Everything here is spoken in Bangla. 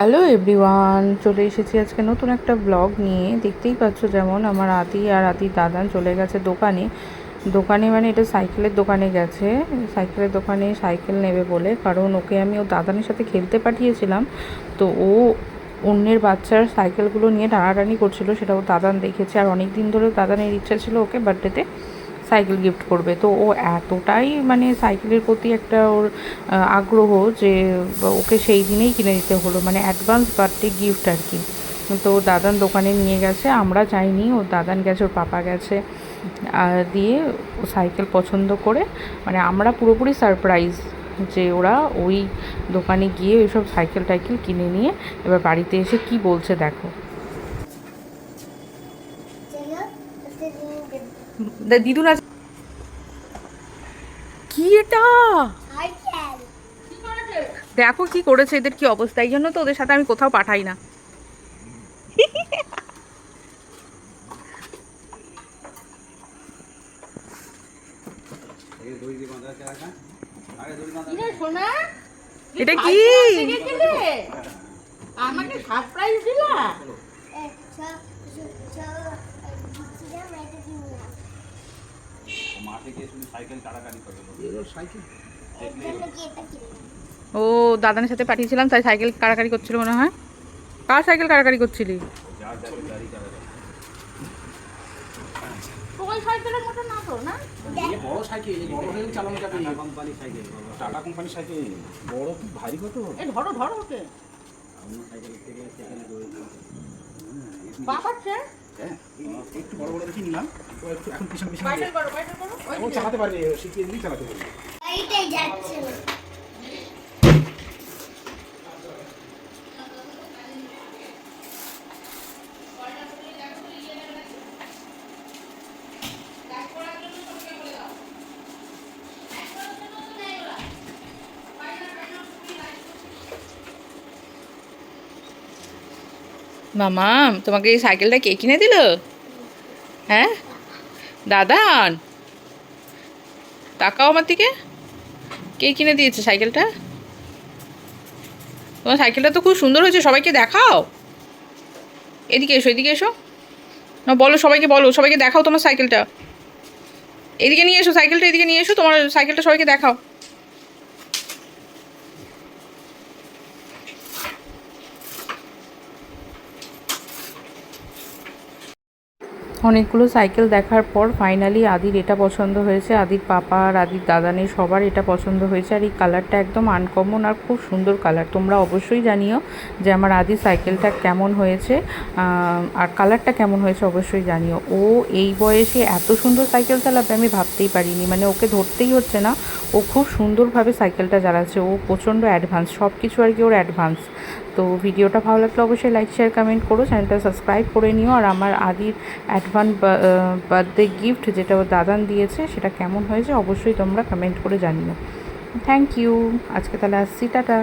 হ্যালো এভরিওয়ান চলে এসেছি আজকে নতুন একটা ব্লগ নিয়ে। দেখতেই পাচ্ছ যেমন আমার আদি আর আদি দাদান চলে গেছে দোকানে। দোকানে মানে এটা সাইকেলের দোকানে গেছে। সাইকেলের দোকানে সাইকেল নেবে বলে, কারণ ওকে আমি ও দাদানের সাথে খেলতে পাঠিয়েছিলাম। তো ও অন্যের বাচ্চার সাইকেলগুলো নিয়ে টানাটানি করছিল, সেটা ও দাদান দেখেছে। আর অনেক দিন ধরে দাদানের ইচ্ছা ছিল ওকে বার্থডেতে সাইকেল গিফট করবে। তো ও এতটাই মানে সাইকেলের প্রতি একটা ওর আগ্রহ যে ওকে সেই দিনেই কিনে দিতে হলো। মানে অ্যাডভান্স বার্থডে গিফট আর কি তো দাদান দোকানে নিয়ে গেছে, আমরা যাইনি, ও দাদান গেছে, ওর পাপা গেছে দিয়ে ও সাইকেল পছন্দ করে। মানে আমরা পুরোপুরি সারপ্রাইজ যে ওরা ওই দোকানে গিয়ে ওইসব সাইকেল টাইকেল কিনে নিয়ে এবার বাড়িতে এসে কি বলছে দেখো চলো একটা দিদুন আজ কি এটা দেখো কি করেছে এদের কি অবস্থা এই জন্য তো ওদের সাথে আমি কোথাও পাঠাই না এটা কি আমাকে সারপ্রাইজ দিলা চলো চলো দিচ্ছিলাম এটা কিনলাম মাঠে গিয়ে সাইকেল কাড়াকাড়ি করে সাইকেল? ও দাদানের সাথে পাঠিয়েছিলাম তাই সাইকেল কাড়াকাড়ি করছিল মনে হয়। কার সাইকেল কাড়াকাড়ি করছিলি? যার হয়ে একটু বড় বড় দেখে নিলাম। এখন পিছন পিছন চালাতে পারবে শিখিয়ে দিলেই চালাতে পারবে। যাচ্ছে। মামা, তোমাকে এই সাইকেলটা কে কিনে দিল? হ্যাঁ? দাদান! তাকাও আমার দিকে। কে কিনে দিয়েছে সাইকেলটা? তোমার সাইকেলটা তো খুব সুন্দর হয়েছে, সবাইকে দেখাও। এদিকে এসো এদিকে এসো। না, বলো সবাইকে বলো, সবাইকে দেখাও তোমার সাইকেলটা। এদিকে নিয়ে এসো, সাইকেলটা এদিকে নিয়ে এসো, তোমার সাইকেলটা সবাইকে দেখাও। অনেকগুলো সাইকেল দেখার পর ফাইনালি আদির এটা পছন্দ হয়েছে। আদির পাপা আর আদির দাদানের সবার এটা পছন্দ হয়েছে আর এই কালারটা একদম আনকমন আর খুব সুন্দর কালার তোমরা অবশ্যই জানিও যে আমার আদির সাইকেলটা কেমন হয়েছে আর কালারটা কেমন হয়েছে অবশ্যই জানিও। ও এই বয়সে এত সুন্দর সাইকেল চালাবে আমি ভাবতেই পারিনি। মানে ওকে ধরতেই হচ্ছে না। ও খুব সুন্দরভাবে সাইকেলটা চালাচ্ছে, ও প্রচণ্ড অ্যাডভান্স সব কিছু আর কি ওর অ্যাডভান্স তো ভিডিওটা ভালো লাগলে অবশ্যই লাইক শেয়ার কমেন্ট করো চ্যানেলটা সাবস্ক্রাইব করে নিও। আর আমার আদির অ্যাডভান্স বার্থডে গিফট যেটা ওর দাদান দিয়েছে, সেটা কেমন হয়েছে অবশ্যই তোমরা কমেন্ট করে জানিও। থ্যাংক ইউ আজকে তাহলে আসছি, টাটা।